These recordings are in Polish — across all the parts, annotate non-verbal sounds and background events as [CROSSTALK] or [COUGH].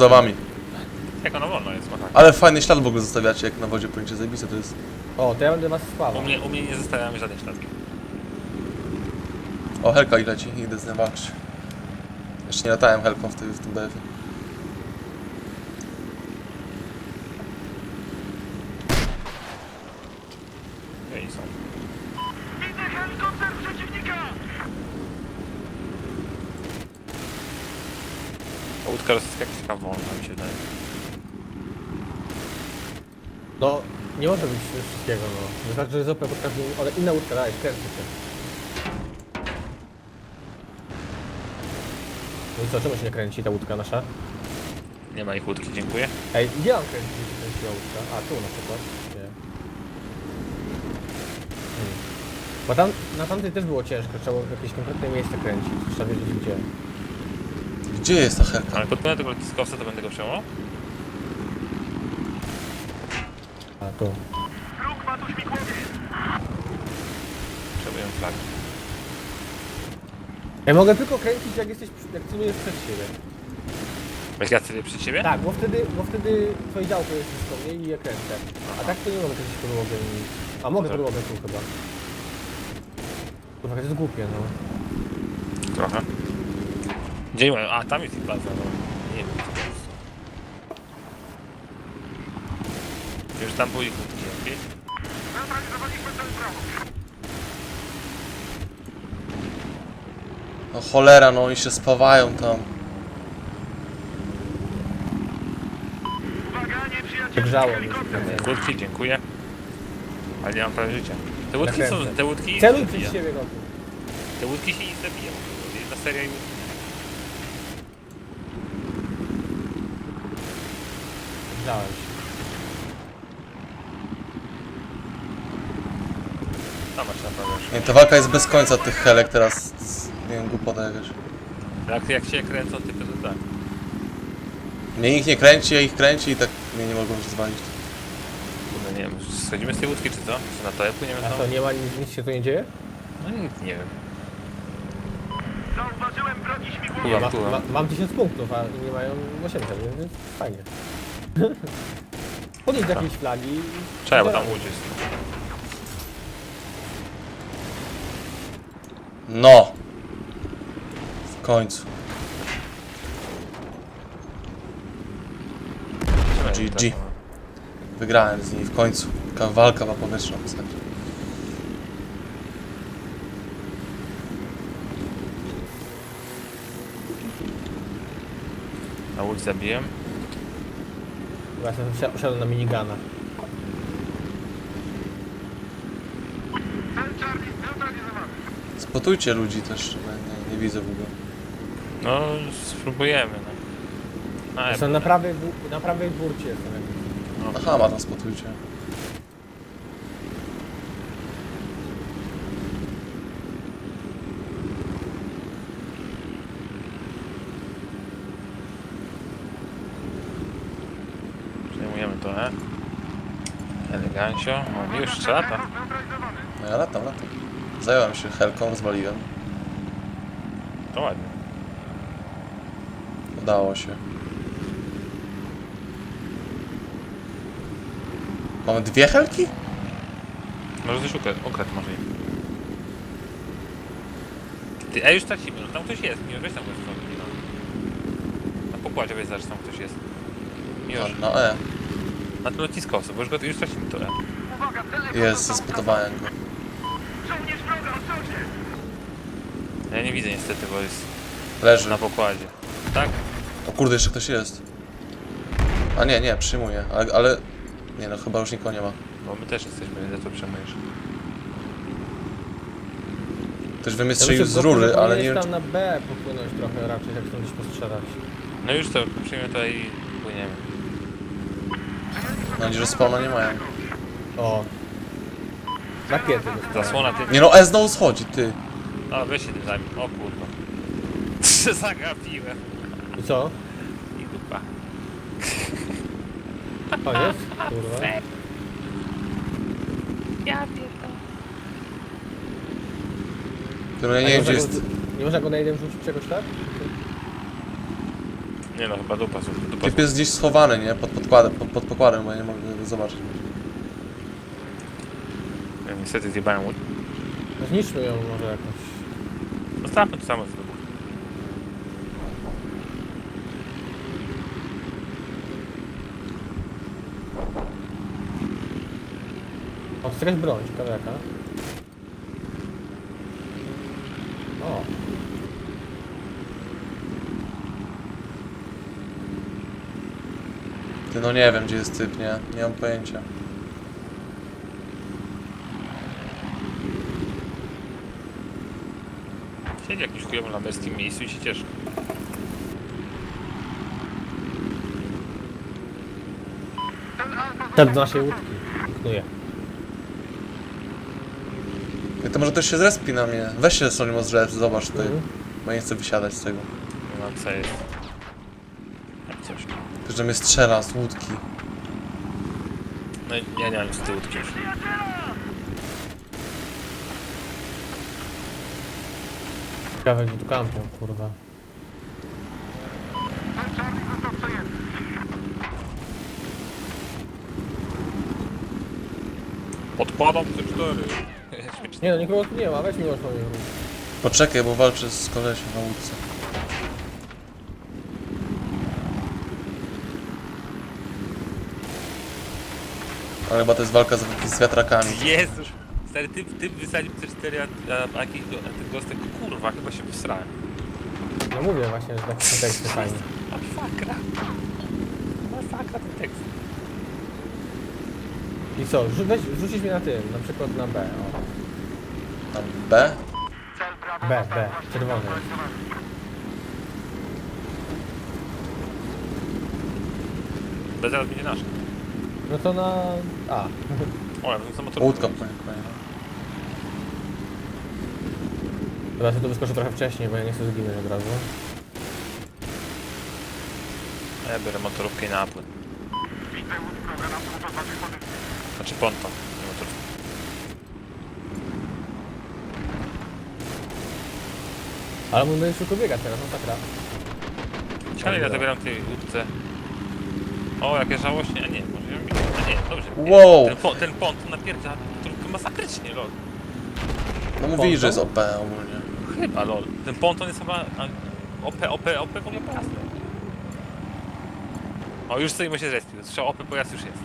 Za wami. Jak ona wolno jest, machać. Ale fajny ślad w ogóle zostawiacie, jak na wodzie płyniecie zajebiste to jest. O, to ja będę was U spawał. mnie, u mnie nie zostawiamy żadnych śladów. O, Helka i leci, idę z nią walczyć. Jeszcze nie latałem Helką w, tym- w tym BF-ie. Gdzie oni są? Taka wolna mi się wydaje. No, nie może być wszystkiego, no. Wystarczy, że zopę pod każdym... Ale inna łódka, daj, kręcę się. No i co, czemu się nie kręci ta łódka nasza? Nie ma ich łódki, dziękuję. Ej, gdzie mam kręcić, gdzie się kręciła łódka? A, tu na przykład. Nie. Hmm. Bo tam, na tamtej też było ciężko, trzeba było w jakieś konkretne miejsce kręcić. Trzeba wiedzieć gdzie. Gdzie jest ta Helka? Ale podpłynę tego lotniskowca, to będę go przejmował? A, tu. Potrzebuję flagi. Ja mogę tylko kręcić jak jesteś, przy- jak celujesz przed siebie. Weź ja sobie przed siebie? Tak, bo wtedy, bo wtedy twoje działko jest blisko mnie i je kręcę. A tak to nie mogę kręcić podłogę i... A mogę Tak. podłogę tu chyba. Kurwa, to jest głupie, no. Trochę. Gdzie nie ma? A, tam jest ich baza, no. Nie wiem, co to jest. Już tam byli łódki jakieś. No cholera, no oni się spawają tam. Się kręcenie. Łódki, dziękuję. Ale nie mam prawa życia. Te łódki są, Nakręcę. te łódki Celuj przed siebie. Te łódki się nie zabiją. Jedna seria i Się. Nie, ta walka jest bez końca tych Helek teraz. z- Nie wiem, głupota jakaś. Jak, jak się kręcą typy, to tak. Mnie ich nie kręci, ja ich kręci i tak mnie nie mogą zwalić. No nie wiem, schodzimy z tej łódki czy co? Czy na to płyniemy A znowu? to nie ma, nic, nic się tu nie dzieje? No nic, nie wiem. Ja Pływam, ma, ma, pływam. mam 1000 punktów, a inni mają 800, więc fajnie. Podjedź do jakiejś flagi i... Czekaj, bo tam łódź jest. No! W końcu. Czekaj, GG. tak, Wygrałem z nimi w końcu. Taka walka w zasadzie. Na łódź zabiłem. Właśnie wsiadłem na minigana. Spotujcie ludzi też, bo nie, nie widzę w ogóle. No, spróbujemy, no. A, Są na prawej, bu- na prawej burcie jakieś. Aha, ma tam spotujcie. Przejmujemy to, e? Elegancio. O, już lata. No ja latam, latam. Zająłem się Helką, rozwaliłem. To ładnie. Udało się. Mamy dwie Helki? Może coś ukradł, ukradł może. Ty, a już tracimy, no tam ktoś jest, Miłosz, weź tam ktoś sobie, no. Na pokładzie weź zobacz, tam ktoś jest. Miłosz, No E. na tym lotniskowcu, bo już, go, już tracimy to, e. Jest, spotowałem go. Ja nie widzę niestety, bo jest Leży. na pokładzie. Tak? O kurde, jeszcze ktoś jest. A nie, nie, przyjmuję. Ale, ale... Nie no, chyba już nikogo nie ma. Bo my też jesteśmy, za to przejmujesz. Ktoś wymystrzelił z rury, ale nie wiem, tam na B popłynąć trochę raczej, jak chcą gdzieś postrzelać. No już to, przyjmiemy to i płyniemy. Mam nadzieję, że spawna nie mają. O. Dostałem. Zasłona ty... Nie no, E znowu schodzi, ty. O, weź się tym zajmij. O kurwa. [LAUGHS] Zagapiłem. I co? I dupa. Koniec? Kurwa. Ja pierdolę. Ty, no ja nie wiem, gdzie można jest... Go, nie można go na jeden rzucić czegoś tak? Nie no, chyba dupa, słuchaj, dupa. Typ jest gdzieś schowany, nie? Pod podkładem, pod, pod pokładem, bo ja nie mogę go zobaczyć. Ja niestety zjebałem łódź. Zniszczmy ją może jakoś. Zostawmy to samo co wybuch. O, to jest jakaś broń, ciekawe jaka. O, Ty no nie wiem gdzie jest typ, nie? Nie mam pojęcia. Siedzi w jakimś chujowym laberskim miejscu i się cieszy. ten do naszej łódki. Knuje. Ej, To może też się zrespi na mnie. Weź się Solimo zrep, zobacz ty. Mhm. Bo ja nie chcę wysiadać z tego. Nie mam co jest. Że mnie strzela z łódki. No i ja nie mam z tej łódki już. Ciekawe gdzie tu kampią, kurwa. Podkładam te cztery. Śmiesznie. Nie no, nikogo tu nie ma, weź mi już powiem. Poczekaj, bo walczę z kolesiem na łódce. Ale chyba to jest walka z, z wiatrakami. Jezus! Stary, ty, ty wysadził te cztery, a, a, a, jakiś go- a ten gostek, kurwa, chyba się wysrałem. No mówię właśnie, że taki kontekst fajny. Masakra. Masakra ten tekst. I co, rzu- weź, rzucić mnie na tym, na przykład na B. O. Tam B? B, B, czerwony. To zaraz będzie nasz. No to na A. O, ja bym za motor. Łódka kolejna. Teraz ja tu wyskoczę trochę wcześniej, bo ja nie chcę zginąć od razu. A ja biorę motorówkę i napłyn. Znaczy ponton, nie motorówkę. Ale mój będzie szybko biegać teraz, no tak Ciekawe, ja zabieram tej łódce. O, jakie żałośnie. A nie, może ją mi... A nie, dobrze. Wow. Ten, po, ten ponton napierda trochę masakrycznie, lol. No mówi, że jest OP ogólnie. Chyba, lol. Ten ponton jest chyba... a, OP, OP, OP w ogóle pojazd. O, już stoimy się zrespił. Słyszę, OP pojazd już jest.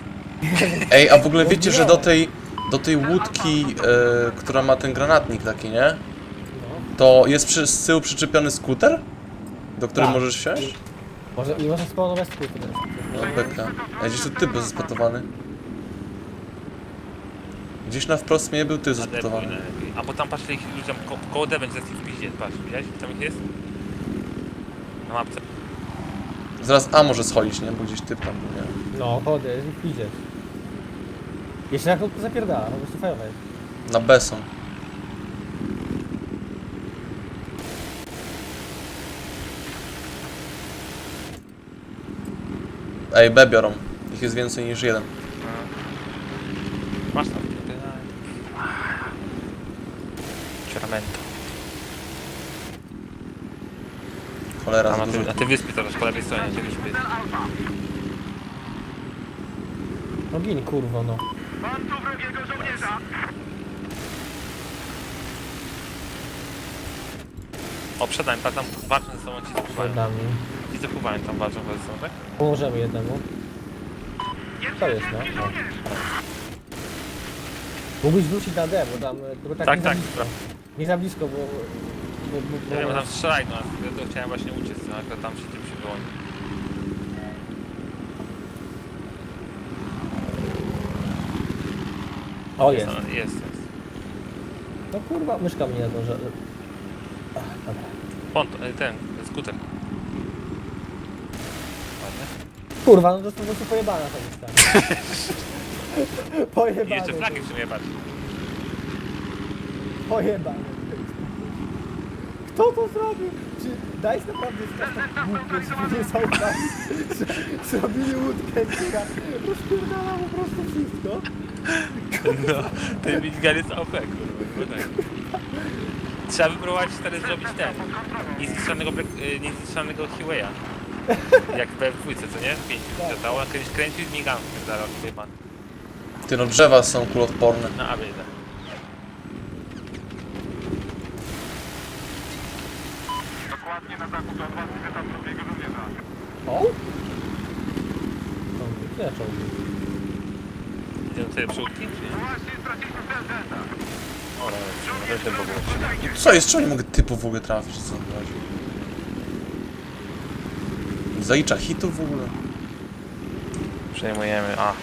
Ej, a w ogóle wiecie, że do tej, do tej łódki, e, która ma ten granatnik taki, nie? No. To jest przy, z tyłu przyczepiony skuter? Do którego Tak. możesz wsiąść? Może, I może spawnować. No, beka. Ej, gdzieś tu typ był zespotowany. Gdzieś na wprost mnie był ty lepiej. A bo tam patrzę ich ludziom ko koło D będzie w piździe. Patrz, widziałeś? Tam ich jest? Na mapce. Zaraz A może schodzić, nie? Bo gdzieś typ tam był, nie? No, chody, idziesz. Jeszcze jak to zapierdala, po prostu fajowe jest. Na B są. Ej, B biorą. Ich jest więcej niż jeden. Masz tam. Ceramento. Cholera, A dużo. ty, na tej wyspie teraz po lewej stronie tej wyspy. No gin, kurwo, no. O, przed pa tam walczą ze sobą ci Przed zapływają. nami. Ci zapływają tam walczą ze tak? Pomożemy jednemu. To jest, no. no. Mógłbyś wrócić na D, bo tam... Tylko tak, Tak, nie tak. Za blisko. Nie za blisko, bo... bo, bo, Ja wiem, bo tam strzelaj, no, ja to chciałem właśnie uciec, no, akurat tam się tym się wyłoni. o, jest. No, jest, jest. No kurwa, myszka mnie nie zdąży. Ach, dobra. Ponton, e, ten, skuter. Ładnie. Kurwa, no to jest po prostu pojebana ta myszka. I jeszcze flagi w sumie, patrz. Pojebane. Kto to zrobił? Czy dajś naprawdę jest tak głupie, że nie zaufali, [LAUGHS] że zrobili łódkę, która rozpierdala po prostu wszystko? No, ten minigun jest OP, kurwa. no tak. Trzeba wypróbować teraz zrobić ten. Niezniszczalnego, Black- y, niezniszczalnego. [LAUGHS] Jak w BMW, co nie? Pięć Tak. latało, a kiedyś kręcił z migami, zaraz chyba. Ty no drzewa są kuloodporne. No a wiele. O? No, nie. Idziemy sobie przódki, czy nie? O, ale to było. Co jest? Czemu nie mogę typu w ogóle trafić? Co? Zalicza hitów w ogóle? Przejmujemy, a.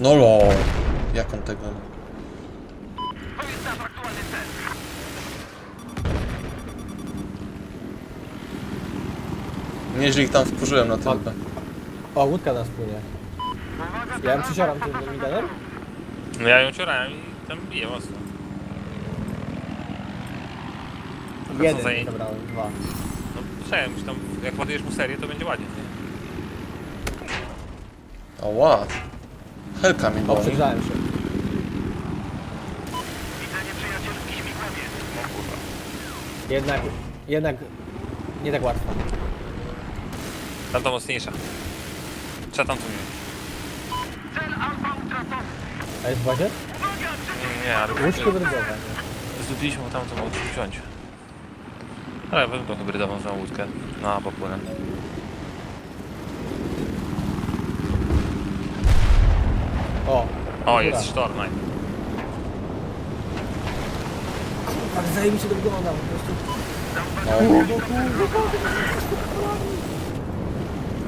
No lol. Jak on tego... Nieźle ich tam wkurzyłem na tym. O, łódka nas płynie. Ja ją przysioram tym miniganem? No ja ją ciorałem i tam biję mocno. Co Jeden za- zabrałem, dwa. No przejem, że tam jak ładujesz mu serię, to będzie ładnie, nie? Ała. Helka mi O, przegrzałem się. Jednak, jednak nie tak łatwo. Tamta mocniejsza. Trzeba tam tu mieć. A jest w bazie? Nie, ale Łódź hybrydowa. zdobyliśmy tam to mogę wziąć. Ale ja wezmę tą hybrydową za łódkę. No, popłynę. O, O, jest sztorm, naj. tak zajebiście to wygląda po prostu.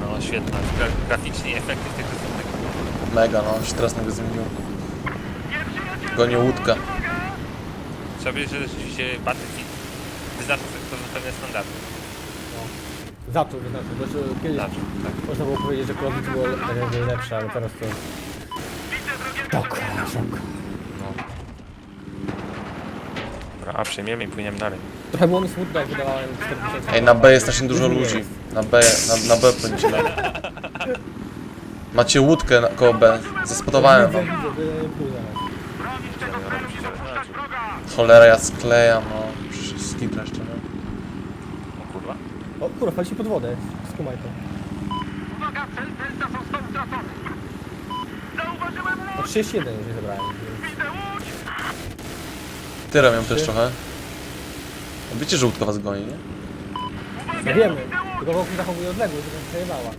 No, świetna. Gra graficznie efekty w tych rysunkach. Mega, no. się teraz nagle zmienił. Gonię łódkę. Trzeba powiedzieć, że rzeczywiście Battlefield sobie to pewne standardy. Zaczął, to znaczy, znaczy kiedyś Zaczął, tak. można było powiedzieć, że Call of Duty było tak jakby lepsze, ale teraz to... Szok, szok. No. Dobra, a przyjmiemy i płyniemy dalej. Trochę było mi smutno, jak wydawałem 4000. Ej, na B jest strasznie dużo ludzi. Na B, na, na B pędzimy. Macie łódkę na, koło B. Zespotowałem wam. Widzę, widzę. Cholera, ja sklejam, no. Przecież skitra jeszcze, no. O kurwa. O kurwa, się pod wodę. Skumaj to. O 31 już je zebrałem. więc- Tyle miałem też trochę. Wiecie, że łódka was goni, nie? No wiemy, tylko wokół zachowuje odległość, żeby się przejebała.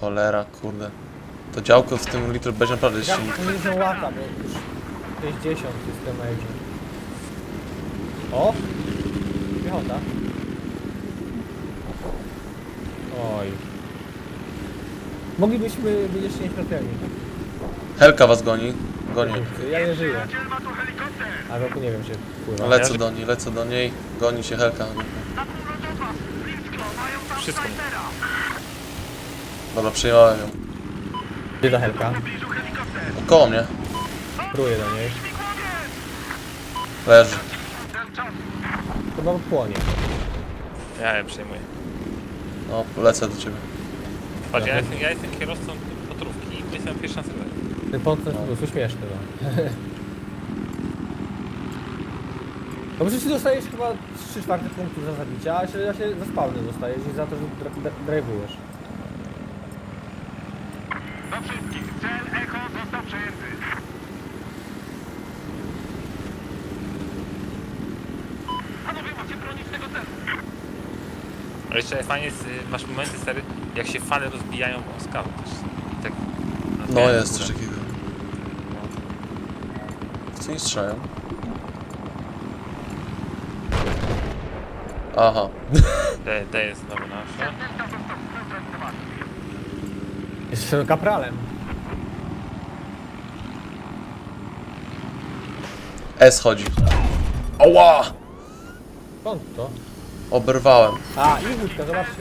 Cholera, kurde. To działko w tym litr będzie naprawdę Ja silnik. to nie są łata, bo już 60 jest ten major. O! Piechota. Oj. Moglibyśmy być jeszcze nieśmiertelni. Helka was goni. Goni. Ja nie żyję. A roku nie wiem, czy pływa. Lecę do niej, lecę do niej. Goni się Helka. Wszystko. Dobra, przyjmowałem ją. Gdzie do Helka? Koło mnie. Próję do niej. Leży. Chyba płonie. Ja je przejmuję. No, lecę do ciebie. Patrz, ja jestem, ja jestem kierowcą potrówki i jestem pierwszy na serwerze. Ten podstęp po prostu śmieszny, no. [LAUGHS] No bo przecież dostajesz chyba 3 czwarte punktów za zabicia, a się, ja się za spawny dostajesz i za to, że dra- dra- drive'ujesz. Do wszystkich, cel Echo został przejęty. Panowie, macie bronić tego celu. Ale jeszcze fajnie jest, y, masz momenty stary, jak się fale rozbijają o skałę też. I tak No rozbijają jest górę. coś takiego. W co nie strzelają? Aha. [LAUGHS] D, D jest znowu nasza. Jest kapralem. S chodzi. Oła! Skąd to? Oberwałem. A, i łódka, zobaczcie.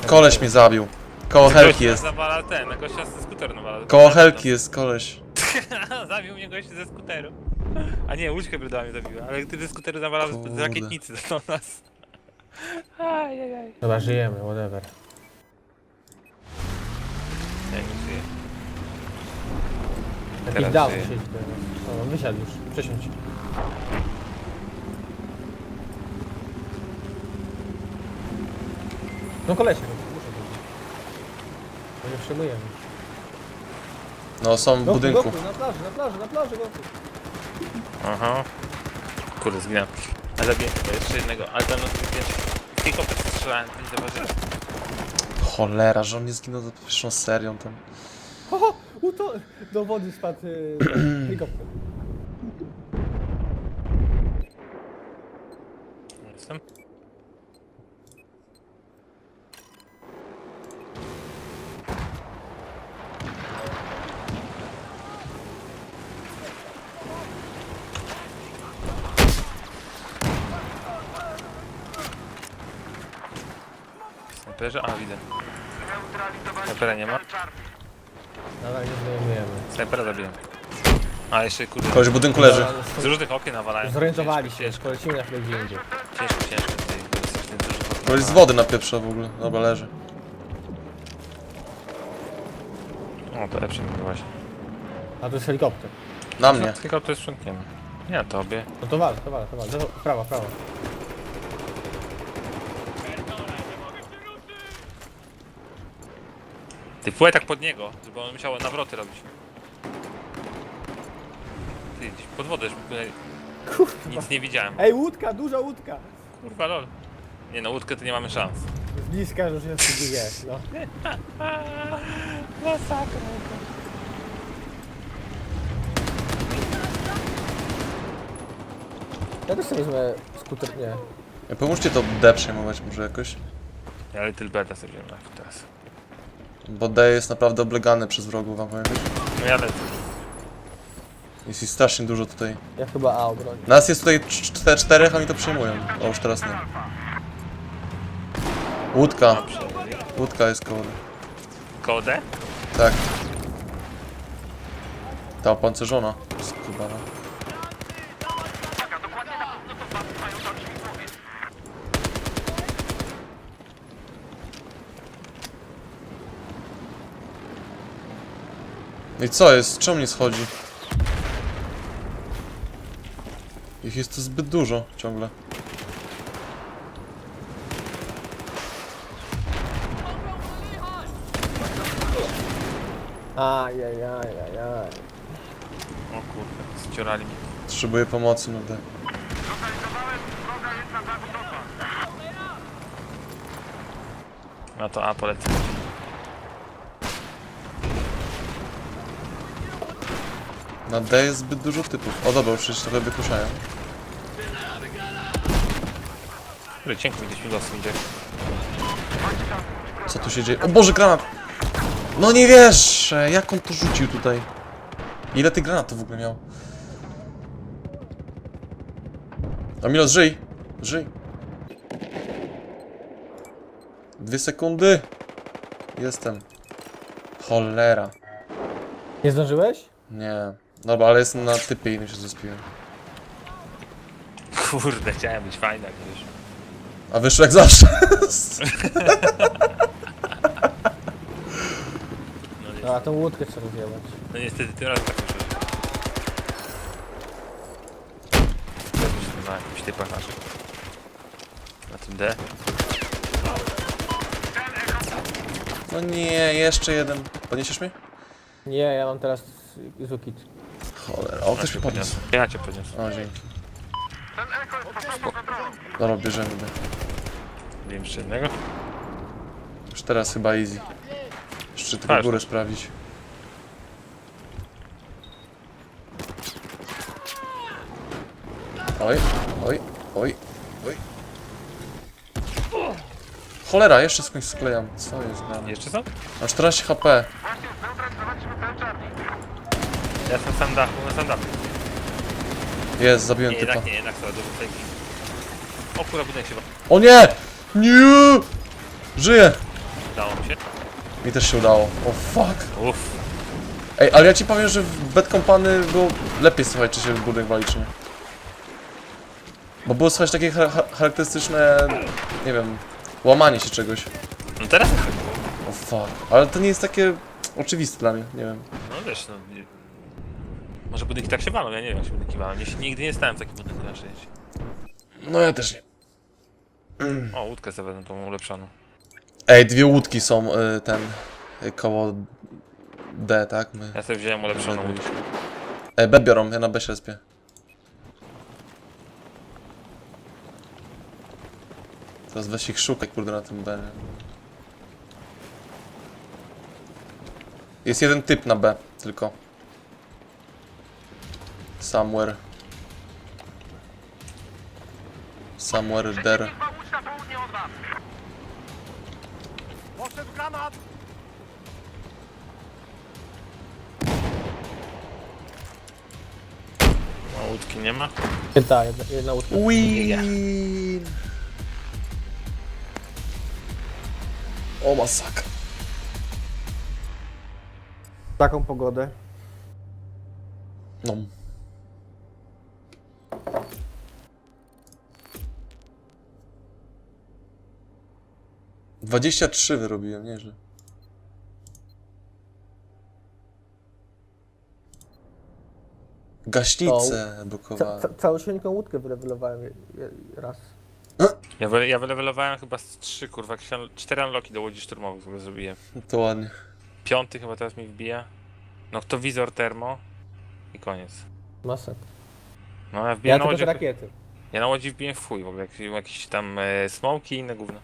Nie. Koleś mnie zabił. Koło helki jest. Zawala ten, gościa ze skuteru nawala. Koło helki jest koleś. [LAUGHS] Zabił mnie gość ze skuteru. A nie, łódź hybrydowa mnie zabiła, ale ty ze skuteru zawalał z, z Kurde. rakietnicy do nas. Ajajaj. Dobra, żyjemy, whatever. Ja nie żyję. Jakiś Teraz down żyje. siedzi teraz. O, on wysiadł już. Przesiądź. No kolesie, no, muszę powiedzieć. No nie przyjmujemy. No, są w budynku. Na plaży, na plaży, na plaży, Goku. Aha. Kurde, zginąłem. A zabiję chyba jeszcze jednego, ale tam no wiesz, helikopter strzelałem, to nie zauważyłem. Cholera, że on nie zginął za pierwszą serią tam. Ho, u to do wody spadł y, ten [CLEARS THROAT] helikopter. Jestem. Snajperze? A, widzę. Snajpera nie ma. Nadal nie zdejmujemy. Snajpera zabiłem. A, jeszcze kurde. Koleś w budynku leży. Z różnych okien nawalają. Zorientowali się, Ciężko, polecimy na chwilę gdzie indziej. Ciężko, ciężko. tutaj dużych okien Koleś z wody napieprza w ogóle. Dobra, leży. O, to lepsze mi właśnie. A to jest helikopter. Na mnie. Tylko to jest sprzątniemy. Nie na tobie. No to wal, to wal, to wal. Lewo- Prawa, prawa. Ty płaj tak pod niego, żeby on musiał nawroty robić. Ty, pod wodę, żeby Kurwa. nic nie widziałem. Ej, łódka, duża łódka. Kurwa lol. Nie no, łódkę to nie mamy szans. Z bliska już jest GG, no. Masakra. Ja też sobie wezmę skuter, nie. Pomóżcie to D przejmować może jakoś. Ja Little Beda sobie wziąłem na teraz. Bo D jest naprawdę oblegany przez wrogów, wam powiem. No ja lecę. Jest ich strasznie dużo tutaj. Ja chyba A obronię. Nas jest tutaj cz- czte- czterech, a oni to przejmują. O, już teraz nie. Łódka. Łódka jest koło. Kodę? Tak. Ta opancerzona. Skubana. I co jest? Czemu nie schodzi? Ich jest tu zbyt dużo ciągle. Ajajajajaj. O kurde, ściorali mi. Potrzebuję pomocy no dosa. No to A polecę. Na D jest zbyt dużo typów. O dobra, już się trochę wykuszają. Kurde, cienko mi gdzieś mi los idzie. Co tu się dzieje? O Boże, granat! No nie wiesz! Jak on to rzucił tutaj? Ile tych granatów w ogóle miał? Amilos, żyj! Żyj! Dwie sekundy! Jestem. Cholera. Nie zdążyłeś? Nie. Dobra, ale jestem na typie i się zespiłem. Kurde, chciałem być fajny, jak. A wyszło jak zawsze. No, ni- No, a tą łódkę trzeba rozjebać. no niestety tym razem tak wyszło. Na jakimś typach naszych. Na tym D. No nie, jeszcze jeden. Podniesiesz mnie? Nie, ja mam teraz Zukit. Cholera, o ktoś mnie podniósł. Ja cię podniosę. O, dzięki. Dobra, bierzemy go. Wiem jeszcze jednego. Już teraz chyba easy. Jeszcze tylko górę sprawdzić. Oj, oj, oj, oj. Cholera, jeszcze skądś sklejam. Co jest grane? Jeszcze są? Mam 14 HP. Właśnie zneutralizowaliśmy cel czarny. Ja jestem na sam dachu, na sam dachu. Jest, zabiłem Nie, typa. jednak nie, jednak to O kurwa, budynek się O nie! Nie! Żyję! udało mi się. Mi też się udało. O fuck. Uff. Ej, ale ja ci powiem, że w Bad Company było lepiej słuchać, czy się w budynek wali, czy nie. Bo było słychać takie cha- cha- charakterystyczne, nie wiem, łamanie się czegoś. No teraz? O fuck. Ale to nie jest takie oczywiste dla mnie, nie wiem. No wiesz, no... nie- Może budynki tak się walą, ja nie wiem jak się budynki walą. Nie, nigdy nie stałem w takim budynku na szczęście. No ja też nie. O, łódkę sobie wezmę, tą ulepszoną. Ej, dwie łódki są, y, ten, y, koło D, tak? My... Ja sobie wziąłem ulepszoną łódkę. Ej, B biorą, ja na B się respię. Teraz weź ich szukaj, kurde, na tym B. nie? Jest jeden typ na B, tylko. Somewhere. Somewhere there. Poszedł granat. No, łódki nie ma. Ta, jedna, jedna łódka. Win! O masakra. Taką pogodę. No. Dwadzieścia trzy wyrobiłem, nieźle. Gaśnicę Ca, blokowałem. ca, całosieńką łódkę wylewelowałem je, je, raz. Ja, wy, ja wylewelowałem chyba z trzy, kurwa, un- cztery unlocki do łodzi szturmowych w ogóle zrobiłem. To ładnie. Piąty chyba teraz mi wbija. No to wizor termo i koniec. Masek. No ja Ja wbiję na tylko łodzi, te rakiety. ja na łodzi wbiję w chuj w ogóle, jakieś, jakieś tam e, smoki i inne gówno.